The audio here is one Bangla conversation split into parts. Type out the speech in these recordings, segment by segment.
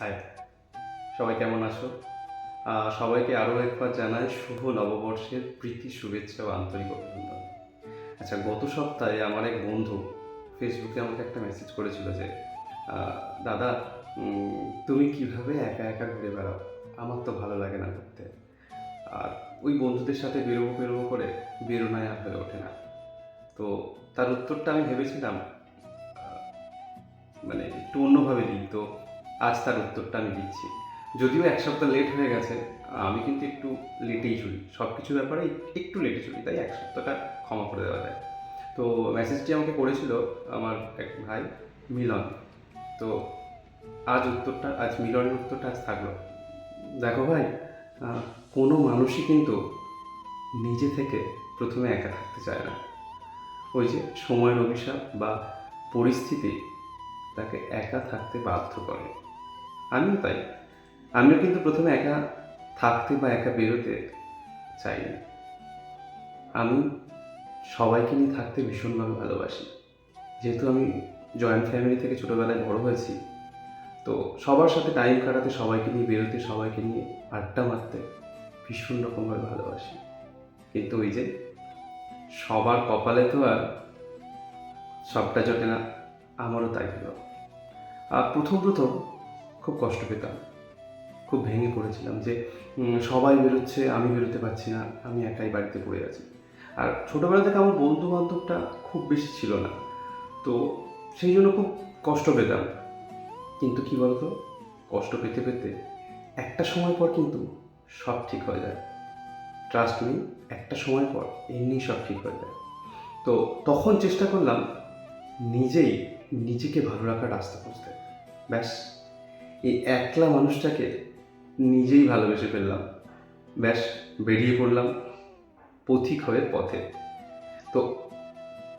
হাই সবাই কেমন আছো? সবাইকে আরও একবার জানাই শুভ নববর্ষের প্রীতি, শুভেচ্ছা ও আন্তরিক অভিনন্দন। আচ্ছা গত সপ্তাহে আমার এক বন্ধু ফেসবুকে আমাকে একটা মেসেজ করেছিল যে দাদা তুমি কীভাবে একা একা ঘুরে বেড়াও? আমার তো ভালো লাগে না ঘুরতে। আর ওই বন্ধুদের সাথে বেরোবো বেরোবো করে বেরোনায় আর হয়ে ওঠে না। তো তার উত্তরটা আমি ভেবেছিলাম মানে একটু অন্যভাবে দিই। তো আজ তার উত্তরটা আমি দিচ্ছি। যদিও এক সপ্তাহ লেট হয়ে গেছে, আমি কিন্তু একটু লেটেই চলি। সব কিছু ব্যাপারে একটু লেটে চলি, তাই এক সপ্তাহটা ক্ষমা করে দেওয়া যায়। তো মেসেজটি আমাকে করেছিল আমার এক ভাই, মিলন। তো আজ উত্তরটা, আজ মিলনের উত্তরটা আজ থাকল। দেখো ভাই কোনো মানুষই কিন্তু নিজে থেকে প্রথমে একা থাকতে চায় না। ওই যে সময়ের অভিশাপ বা পরিস্থিতি তাকে একা থাকতে বাধ্য করে। আমিও তাই। আমিও কিন্তু প্রথমে একা থাকতে বা একা বেরোতে চাই না আমি সবাইকে নিয়ে থাকতে ভীষণভাবে ভালোবাসি। যেহেতু আমি জয়েন্ট ফ্যামিলি থেকে ছোটোবেলায় বড় হয়েছি, তো সবার সাথে টাইম কাটাতে, সবাইকে নিয়ে বেরোতে, সবাইকে নিয়ে আড্ডা মারতে ভীষণ রকমভাবে ভালোবাসি। কিন্তু ওই যে সবার কপালে তো আর সবটা জোটে না, আমারও তাই হলো। আর প্রথম প্রথম খুব কষ্ট পেতাম। খুব ভেঙে পড়েছিলাম যে সবাই বেরোচ্ছে, আমি বেরোতে পারছি না, আমি একাই বাড়িতে পড়ে আছি। আর ছোটোবেলা থেকে আমার বন্ধু বান্ধবটা খুব বেশি ছিল না। তো সেই জন্য খুব কষ্ট পেতাম। কিন্তু কি বলতো? কষ্ট পেতে পেতে একটা সময় পর কিন্তু সব ঠিক হয়ে যায়। ট্রাস্ট মি একটা সময় পর এমনি সব ঠিক হয়ে যায়। তো তখন চেষ্টা করলাম নিজেই নিজেকে ভালো রাখার রাস্তা খুঁজতে। ব্যাস। এই একলা মানুষটাকে নিজেই ভালোবেসে ফেললাম। ব্যাস, বেরিয়ে পড়লাম পথিক হয়ে পথে। তো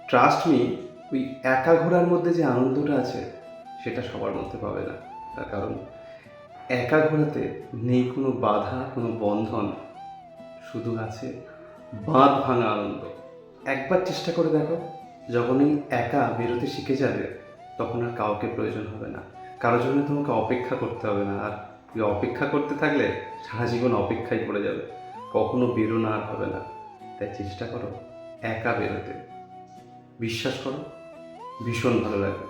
ট্রাস্ট মি ওই একা ঘোরার মধ্যে যে আনন্দটা আছে, সেটা সবার মধ্যে পাবে না। তার কারণ, একা ঘোরাতে নেই কোনো বাধা, কোনো বন্ধন, শুধু আছে বাঁধ ভাঙা আনন্দ। একবার চেষ্টা করে দেখো, যখনই একা বেরোতে শিখে যাবে, তখন আর কাউকে প্রয়োজন হবে না। কারোর জন্য তোমাকে অপেক্ষা করতে হবে না। আর তুই অপেক্ষা করতে থাকলে সারা জীবন অপেক্ষায় পড়ে যাবে। কখনো বেরোনো আর হবে না। তাই চেষ্টা করো একা বেরোতে। বিশ্বাস করো, ভীষণ ভালো লাগবে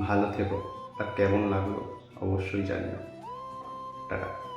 ভালো থেকো। আর কেমন লাগল অবশ্যই জানিও। টাটা।